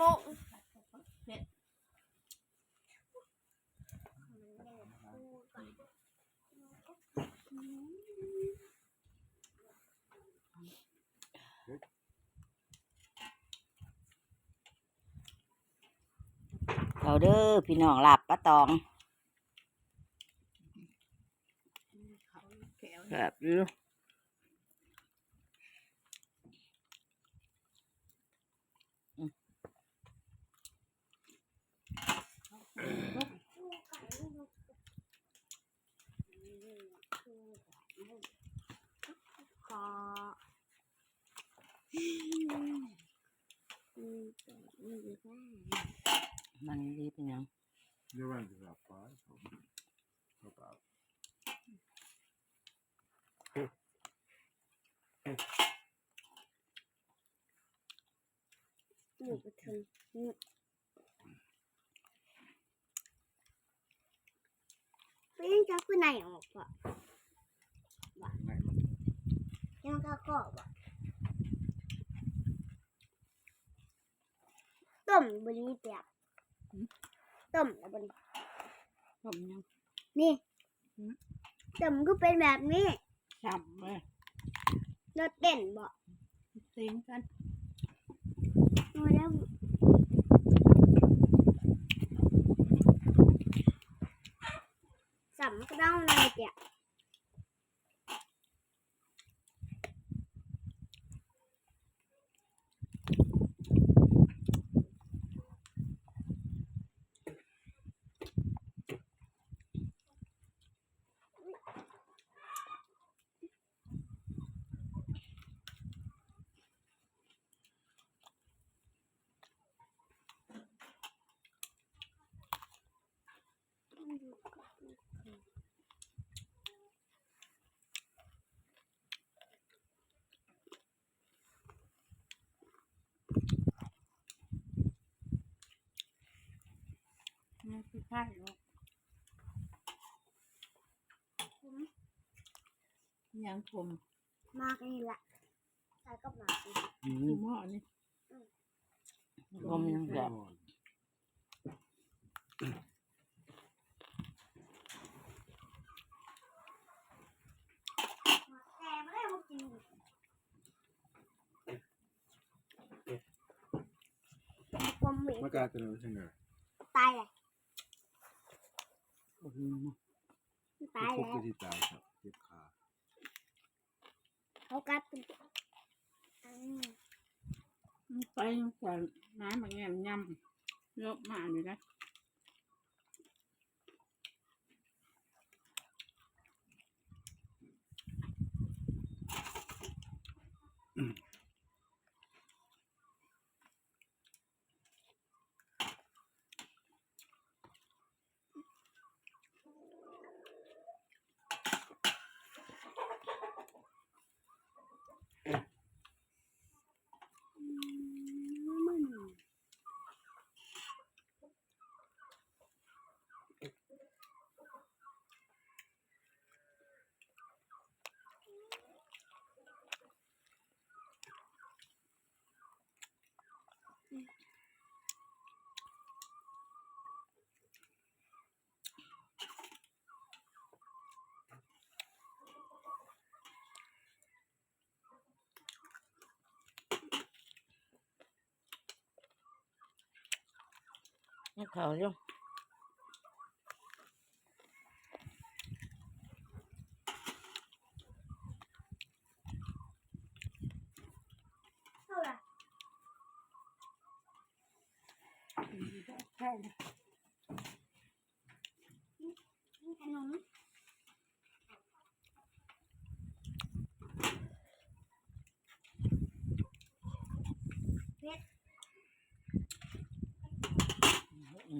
จ็ดโมงเขาเด้อพี่น้องหลับป้าตองแบบอยู่ ขอ มันดีเป็นยัง Det var inte så här far. Hoppa upp. หนูไปทำนี่เป็นจักรไหนออกปะ Nej, ยังก็กรอบอะต้มบนนี้เปียก ต้มแล้วบนผมยังนี่ต้มก็เป็นแบบนี้ช้ำเลยรสเด่นบ่เสียงกันมาแล้วสำกระเด้าเลยเปีย กนี่คือข้าวอยู่ยังผมมากนี่แหละใส่กับหมาสิอยู่หม้อนี่ผมยังแบบ แต่ไม่ได้มากิน ความเหม็น Man kan äta den sen nu. ตายเลยบ่มีนะตาย Det แล้ว kokar sitt där. så. Det är kvar. เขากัดเป็นอืมมันไปใส่น้ำมันแง่มยำเยอะมากเลยนะ นี่เขาอยู่เท่าไหร่ ใช่ นี่ขนมเพชร อื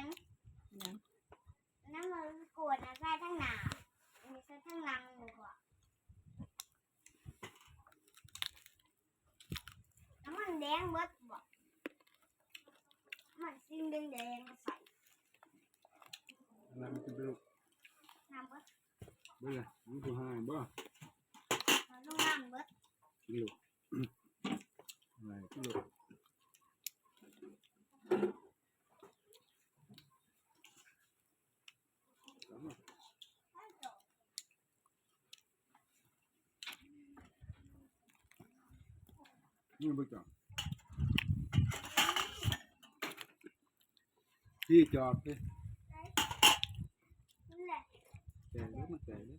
งนะน้ำมันกวดนะใส่ทั้งหนาอันนี้ใส่ทั้งหลังหนูบอกน้ำมันแดงเบิดบอกมันสีแดงแดงๆใส่อะไรมันจะเป็นลูกน้ำเบิดเบื่อมันตัวห้างบ่มันต้องน้ำเบิดกินลูกอะไรกินลูกสามารถ นี่บ่จับที่จอดเลยนั่นแหละแต่แล้วมันแต่แล้ว